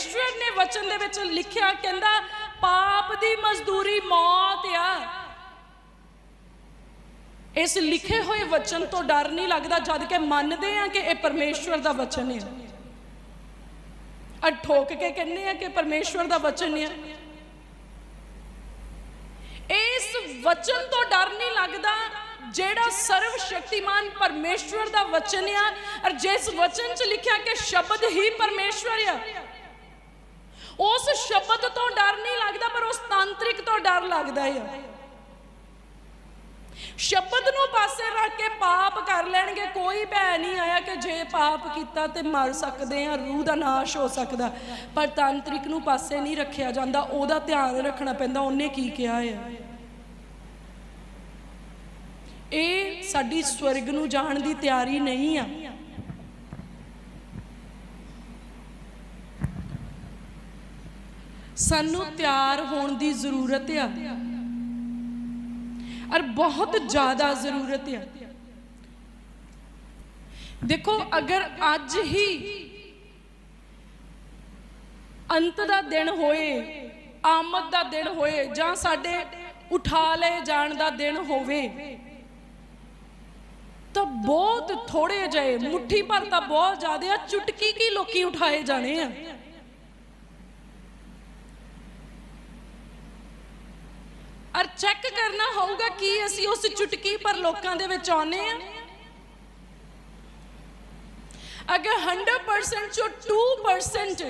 ਪਰਮੇਸ਼ਵਰ ਨੇ ਵਚਨ ਦੇ ਵਿੱਚ ਲਿਖਿਆ, ਕਹਿੰਦਾ, ਪਾਪ ਦੀ ਮਜ਼ਦੂਰੀ ਮੌਤ ਆ। ਇਸ ਲਿਖੇ ਹੋਏ ਵਚਨ ਤੋਂ ਡਰ ਨਹੀਂ ਲੱਗਦਾ, ਜਦ ਕਿ ਮੰਨਦੇ ਆ ਕਿ ਇਹ ਪਰਮੇਸ਼ਵਰ ਦਾ ਵਚਨ ਹੈ ਅ ਠੋਕ ਕੇ ਕਹਿੰਦੇ ਆ ਕਿ ਪਰਮੇਸ਼ਵਰ ਦਾ ਵਚਨ ਹੈ ਇਸ ਵਚਨ ਤੋਂ ਡਰ ਨਹੀਂ ਲੱਗਦਾ, ਜਿਹੜਾ ਸਰਵ ਸ਼ਕਤੀਮਾਨ ਪਰਮੇਸ਼ਵਰ ਦਾ ਵਚਨ ਆ, ਔਰ ਜਿਸ ਵਚਨ 'ਚ ਲਿਖਿਆ ਕਿ ਸ਼ਬਦ ਹੀ ਪਰਮੇਸ਼ਵਰ ਆ। ਉਸ ਸ਼ਬਦ ਤੋਂ ਡਰ ਨਹੀਂ ਲੱਗਦਾ, ਪਰ ਉਸ ਤਾਂਤਰਿਕ ਤੋਂ ਡਰ ਲੱਗਦਾ ਆ ਸ਼ਬਦ ਨੂੰ ਪਾਸੇ ਰੱਖ ਕੇ ਪਾਪ ਕਰ ਲੈਣਗੇ। ਕੋਈ ਭੈ ਨਹੀਂ ਆਇਆ ਕਿ ਜੇ ਪਾਪ ਕੀਤਾ ਤੇ ਮਰ ਸਕਦੇ ਆ ਰੂਹ ਦਾ ਨਾਸ਼ ਹੋ ਸਕਦਾ। ਪਰ ਤਾਂਤਰਿਕ ਨੂੰ ਪਾਸੇ ਨਹੀਂ ਰੱਖਿਆ ਜਾਂਦਾ। ਉਹਦਾ ਧਿਆਨ ਰੱਖਣਾ ਪੈਂਦਾ, ਉਹਨੇ ਕੀ ਕਿਹਾ ਹੈ? ਇਹ ਸਾਡੀ ਸਵਰਗ ਨੂੰ ਜਾਣ ਦੀ ਤਿਆਰੀ ਨਹੀਂ ਆ। ਸਾਨੂੰ ਤਿਆਰ ਹੋਣ ਦੀ ਜ਼ਰੂਰਤ ਆ। ਔਰ ਬਹੁਤ ਜ਼ਿਆਦਾ ਜ਼ਰੂਰਤ ਆ। ਦੇਖੋ, ਅਗਰ ਅੱਜ ਹੀ ਅੰਤ ਦਾ ਦਿਨ ਹੋਏ, ਆਮਦ ਦਾ ਦਿਨ ਹੋਏ, ਜਾਂ ਸਾਡੇ ਉਠਾ ਲਏ ਜਾਣ ਦਾ ਦਿਨ ਹੋਵੇ, ਤਾਂ ਬਹੁਤ ਥੋੜੇ ਜਿਹੇ ਮੁੱਠੀ ਭਰ ਤਾਂ ਬਹੁਤ ਜ਼ਿਆਦਾ ਆ, ਚੁਟਕੀ ਕੀ ਲੋਕੀ ਉਠਾਏ ਜਾਣੇ ਆ? ਔਰ ਚੈੱਕ ਕਰਨਾ ਹੋਊਗਾ ਕਿ ਅਸੀਂ ਉਸ ਚੁਟਕੀ ਪਰ ਲੋਕਾਂ ਦੇ ਵਿੱਚ ਆਉਨੇ ਆ ਅਗਰ 100% ਚੋਂ 2%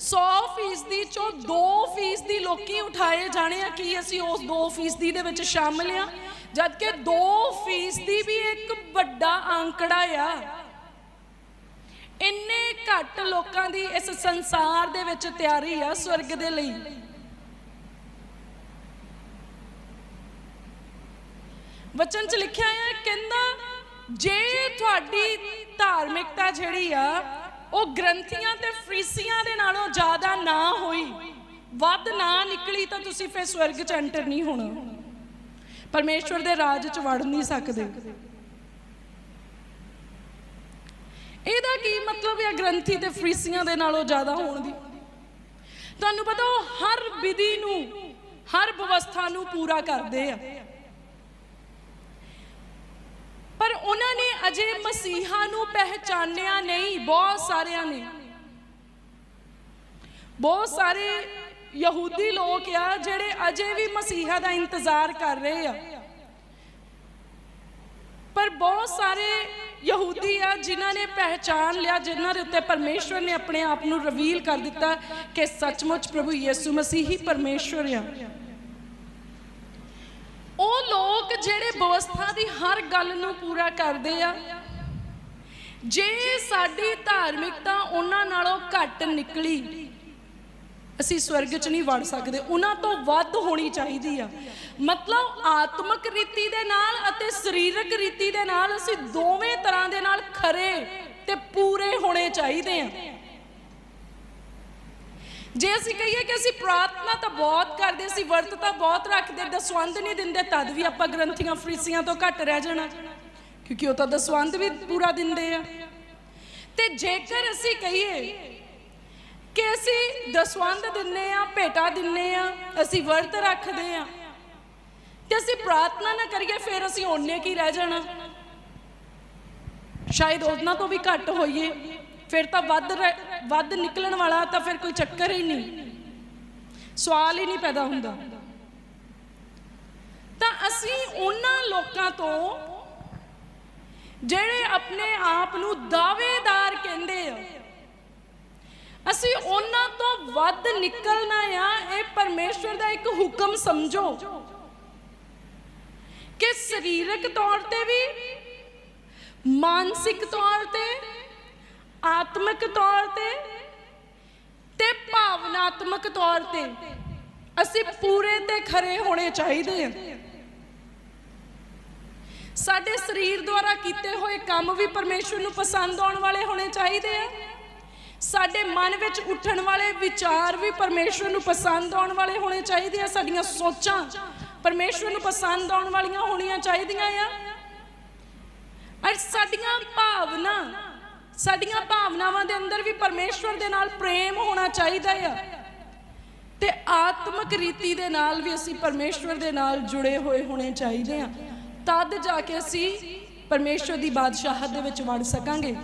100% ਚੋਂ 2% ਲੋਕੀ ਉਠਾਏ ਜਾਣੇ ਆ, ਕੀ ਅਸੀਂ ਉਸ 2% ਦੇ ਵਿੱਚ ਸ਼ਾਮਲ ਆ ਜਦਕਿ 2% ਵੀ ਇੱਕ ਵੱਡਾ ਅੰਕੜਾ ਆ। ਇੰਨੇ ਘੱਟ ਲੋਕਾਂ ਦੀ ਇਸ ਸੰਸਾਰ ਦੇ ਵਿੱਚ ਤਿਆਰੀ ਆ, ਸਵਰਗ ਦੇ ਲਈ। ਵਚਨ 'ਚ ਲਿਖਿਆ ਹੈ, ਕਹਿੰਦਾ, ਜੇ ਤੁਹਾਡੀ ਧਾਰਮਿਕਤਾ ਜਿਹੜੀ ਆ, ਉਹ ਗ੍ਰੰਥੀਆਂ ਤੇ ਫਰੀਸੀਆਂ ਦੇ ਨਾਲੋਂ ਜ਼ਿਆਦਾ ਨਾ ਹੋਈ, ਵੱਧ ਨਾ ਨਿਕਲੀ, ਤਾਂ ਤੁਸੀਂ ਫਿਰ ਸਵਰਗ 'ਚ ਐਂਟਰ ਨਹੀਂ ਹੋਣਾ। ਪਰਮੇਸ਼ਵਰ ਦੇ ਰਾਜ 'ਚ ਵੜ ਨਹੀਂ ਸਕਦੇ। ਇਹਦਾ ਕੀ ਮਤਲਬ ਹੈ ਗ੍ਰੰਥੀ ਤੇ ਫਰੀਸੀਆਂ ਦੇ ਨਾਲੋਂ ਜ਼ਿਆਦਾ ਹੋਣ ਦੀ? ਤੁਹਾਨੂੰ ਪਤਾ ਉਹ ਹਰ ਵਿਧੀ ਨੂੰ, ਹਰ ਵਿਵਸਥਾ ਨੂੰ ਪੂਰਾ ਕਰਦੇ ਆ। ਪਰ ਉਹਨਾਂ ਨੇ ਅਜੇ ਮਸੀਹਾ ਨੂੰ ਪਹਿਚਾਨਿਆ ਨਹੀਂ, ਬਹੁਤ ਸਾਰਿਆਂ ਨੇ। ਬਹੁਤ ਸਾਰੇ ਯਹੂਦੀ ਲੋਕ ਆ ਜਿਹੜੇ ਅਜੇ ਵੀ ਮਸੀਹਾ ਦਾ ਇੰਤਜ਼ਾਰ ਕਰ ਰਹੇ ਆ। ਪਰ ਬਹੁਤ ਸਾਰੇ ਯਹੂਦੀ ਆ ਜਿਨ੍ਹਾਂ ਨੇ ਪਹਿਚਾਨ ਲਿਆ, ਜਿਨ੍ਹਾਂ ਦੇ ਉੱਤੇ ਪਰਮੇਸ਼ਵਰ ਨੇ ਆਪਣੇ ਆਪ ਨੂੰ ਰਿਵੀਲ ਕਰ ਦਿੱਤਾ ਕਿ ਸੱਚਮੁੱਚ ਪ੍ਰਭੂ ਯਿਸੂ ਮਸੀਹ ਹੀ ਪਰਮੇਸ਼ਵਰ ਆ। ਜਿਹੜੇ ਵਿਵਸਥਾ ਦੀ ਹਰ ਗੱਲ ਨੂੰ ਪੂਰਾ ਕਰਦੇ ਆ। ਜੇ ਸਾਡੀ ਧਾਰਮਿਕਤਾ ਉਹਨਾਂ ਨਾਲੋਂ ਘੱਟ ਨਿਕਲੀ, ਅਸੀਂ ਸਵਰਗ 'ਚ ਨਹੀਂ ਵੜ ਸਕਦੇ। ਉਹਨਾਂ ਤੋਂ ਵੱਧ ਹੋਣੀ ਚਾਹੀਦੀ ਆ। ਮਤਲਬ ਆਤਮਿਕ ਰੀਤੀ ਦੇ ਨਾਲ ਅਤੇ ਸਰੀਰਕ ਰੀਤੀ ਦੇ ਨਾਲ ਅਸੀਂ ਦੋਵੇਂ ਤਰ੍ਹਾਂ ਦੇ ਨਾਲ ਖਰੇ ਤੇ ਪੂਰੇ ਹੋਣੇ ਚਾਹੀਦੇ ਆ। ਜੇ ਅਸੀਂ ਕਹੀਏ ਕਿ ਅਸੀਂ ਪ੍ਰਾਰਥਨਾ ਤਾਂ ਬਹੁਤ ਕਰਦੇ, ਅਸੀਂ ਵਰਤ ਤਾਂ ਬਹੁਤ ਰੱਖਦੇ ਦਸਵੰਦ ਨਹੀਂ ਦਿੰਦੇ, ਤਦ ਵੀ ਆਪਾਂ ਗ੍ਰੰਥੀਆਂ, ਫਰੀਸੀਆਂ ਤੋਂ ਘੱਟ ਰਹਿ ਜਾਣਾ। ਕਿਉਂਕਿ ਉਹ ਤਾਂ ਦਸਵੰਦ ਵੀ ਪੂਰਾ ਦਿੰਦੇ ਆ। ਤੇ ਜੇਕਰ ਅਸੀਂ ਕਹੀਏ ਕਿ ਅਸੀਂ ਦਸਵੰਦ ਦਿੰਨੇ ਆ, ਭੇਟਾ ਦਿੰਨੇ ਆ, ਅਸੀਂ ਵਰਤ ਰੱਖਦੇ ਆ, ਤੇ ਅਸੀਂ ਪ੍ਰਾਰਥਨਾ ਨਾ ਕਰੀਏ, ਫਿਰ ਅਸੀਂ ਓਨੇ ਕੀ ਰਹਿ ਜਾਣਾ? ਸ਼ਾਇਦ ਉਹਨਾਂ ਤੋਂ ਵੀ ਘੱਟ ਹੋਈਏ, ਫਿਰ ਤਾਂ ਵੱਧ ਰਹਿ- ਵੱਧ ਨਿਕਲਣ ਵਾਲਾ ਤਾਂ ਫਿਰ ਕੋਈ ਚੱਕਰ ਹੀ ਨਹੀਂ। ਸਵਾਲ ਹੀ ਨਹੀਂ ਪੈਦਾ ਹੁੰਦਾ। ਤਾਂ ਅਸੀਂ ਉਹਨਾਂ ਲੋਕਾਂ ਤੋਂ ਜਿਹੜੇ ਆਪਣੇ ਆਪ ਨੂੰ ਦਾਅਵੇਦਾਰ ਕਹਿੰਦੇ ਆ, ਅਸੀਂ ਉਹਨਾਂ ਤੋਂ ਵੱਧ ਨਿਕਲਣਾ ਆ, ਇਹ ਪਰਮੇਸ਼ਵਰ ਦਾ ਇੱਕ ਹੁਕਮ ਸਮਝੋ ਕਿ ਸਰੀਰਕ ਤੌਰ ਤੇ ਵੀ, ਮਾਨਸਿਕ ਤੌਰ ਤੇ ਆਤਮਿਕ ਤੌਰ ਤੇ ਤੇ ਭਾਵਨਾਤਮਕ ਤੌਰ ਤੇ ਅਸੀਂ ਪੂਰੇ ਤੇ ਖਰੇ ਹੋਣੇ ਚਾਹੀਦੇ ਆ। ਸਾਡੇ ਸਰੀਰ ਦੁਆਰਾ ਕੀਤੇ ਹੋਏ ਕੰਮ ਵੀ ਪਰਮੇਸ਼ਵਰ ਨੂੰ ਪਸੰਦ ਆਉਣ ਵਾਲੇ ਹੋਣੇ ਚਾਹੀਦੇ ਆ। ਸਾਡੇ ਮਨ ਵਿੱਚ ਉੱਠਣ ਵਾਲੇ ਵਿਚਾਰ ਵੀ ਪਰਮੇਸ਼ਵਰ ਨੂੰ ਪਸੰਦ ਆਉਣ ਵਾਲੇ ਹੋਣੇ ਚਾਹੀਦੇ ਆ। ਸਾਡੀਆਂ ਸੋਚਾਂ ਪਰਮੇਸ਼ਵਰ ਨੂੰ ਪਸੰਦ ਆਉਣ ਵਾਲੀਆਂ ਹੋਣੀਆਂ ਚਾਹੀਦੀਆਂ ਆ। ਔਰ ਸਾਡੀਆਂ ਭਾਵਨਾ ਸਾਡੀਆਂ ਭਾਵਨਾਵਾਂ ਦੇ ਅੰਦਰ ਵੀ ਪਰਮੇਸ਼ਵਰ ਦੇ ਨਾਲ ਪ੍ਰੇਮ ਹੋਣਾ ਚਾਹੀਦਾ ਆ। ਤੇ ਆਤਮਿਕ ਰੀਤੀ ਦੇ ਨਾਲ ਵੀ ਅਸੀਂ ਪਰਮੇਸ਼ਵਰ ਦੇ ਨਾਲ ਜੁੜੇ ਹੋਏ ਹੋਣੇ ਚਾਹੀਦੇ ਆ। ਤਦ ਜਾ ਕੇ ਅਸੀਂ ਪਰਮੇਸ਼ਵਰ ਦੀ ਬਾਦਸ਼ਾਹਤ ਦੇ ਵਿੱਚ ਵੜ ਸਕਾਂਗੇ।